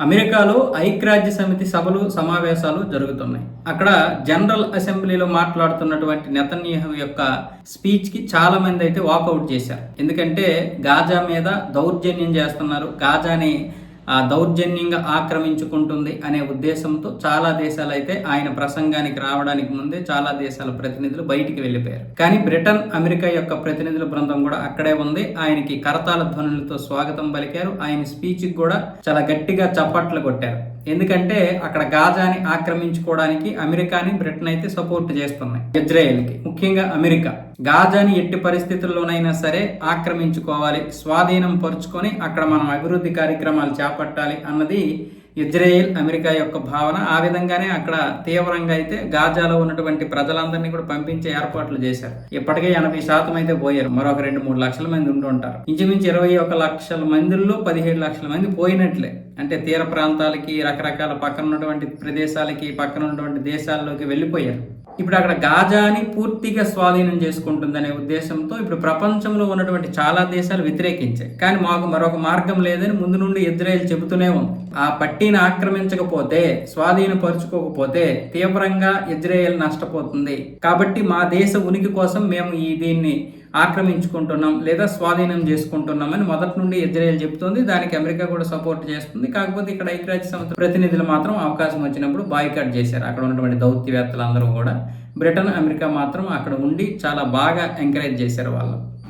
అమెరికాలో ఐక్యరాజ్య సమితి సభలు సమావేశాలు జరుగుతున్నాయి. అక్కడ జనరల్ అసెంబ్లీలో మాట్లాడుతున్నటువంటి నెతన్యాహు యొక్క స్పీచ్కి చాలా మంది అయితే వాకౌట్ చేశారు. ఎందుకంటే గాజా మీద దౌర్జన్యం చేస్తున్నారు. గాజాని దౌర్జన్యంగా ఆక్రమించుకుంటుంది అనే ఉద్దేశంతో చాలా దేశాలు అయితే ఆయన ప్రసంగానికి రావడానికి ముందే చాలా దేశాల ప్రతినిధులు బయటికి వెళ్ళిపోయారు. కానీ బ్రిటన్ అమెరికా యొక్క ప్రతినిధుల బృందం కూడా అక్కడే ఉంది. ఆయనకి కరతాళ ధ్వనులతో స్వాగతం పలికారు. ఆయన స్పీచ్ కూడా చాలా గట్టిగా చప్పట్లు కొట్టారు. ఎందుకంటే అక్కడ గాజాని ఆక్రమించుకోవడానికి అమెరికాని బ్రిటన్ అయితే సపోర్ట్ చేస్తున్నాయి. ఇజ్రాయెల్కి ముఖ్యంగా అమెరికా. గాజాని ఎట్టి పరిస్థితుల్లోనైనా సరే ఆక్రమించుకోవాలి స్వాధీనం పరుచుకొని అక్కడ మనం అభివృద్ధి కార్యక్రమాలు చేపట్టాలి అన్నది ఇజ్రాయెల్ అమెరికా యొక్క భావన ఆ విధంగానే అక్కడ తీవ్రంగా అయితే గాజాలో ఉన్నటువంటి ప్రజలందరినీ కూడా పంపించే ఏర్పాట్లు చేశారు. ఇప్పటికే ఎనభై శాతం అయితే పోయారు. మరొక రెండు మూడు లక్షల మంది ఉండి ఉంటారు. ఇంచుమించు ఇరవై ఒక లక్షల మందిల్లో పదిహేడు లక్షల మంది పోయినట్లే. అంటే తీర ప్రాంతాలకి రకరకాల పక్కన ఉన్నటువంటి ప్రదేశాలకి పక్కన ఉన్నటువంటి దేశాల్లోకి వెళ్ళిపోయారు. ఇప్పుడు అక్కడ గాజాని పూర్తిగా స్వాధీనం చేసుకుంటుందనే ఉద్దేశంతో ఇప్పుడు ప్రపంచంలో ఉన్నటువంటి చాలా దేశాలు వ్యతిరేకించాయి. కానీ మాకు మరొక మార్గం లేదని ముందు నుండి ఇజ్రాయెల్ చెబుతూనే ఉంది. ఆ పట్టీని ఆక్రమించకపోతే స్వాధీనపరుచుకోకపోతే తీవ్రంగా ఇజ్రాయెల్ నష్టపోతుంది. కాబట్టి మా దేశ ఉనికి కోసం మేము ఈ దీన్ని ఆక్రమించుకుంటున్నాం లేదా స్వాధీనం చేసుకుంటున్నామని మొదటి నుండి ఇజ్రాయెల్ చెప్తుంది. దానికి అమెరికా కూడా సపోర్ట్ చేస్తుంది. కాకపోతే ఇక్కడ ఐక్యరాజ్య సంస్థ ప్రతినిధులు మాత్రం అవకాశం వచ్చినప్పుడు బాయ్కాట్ చేశారు. అక్కడ ఉన్నటువంటి దౌత్యవేత్తలందరూ కూడా. బ్రిటన్ అమెరికా మాత్రం అక్కడ ఉండి చాలా బాగా ఎంకరేజ్ చేశారు వాళ్ళు.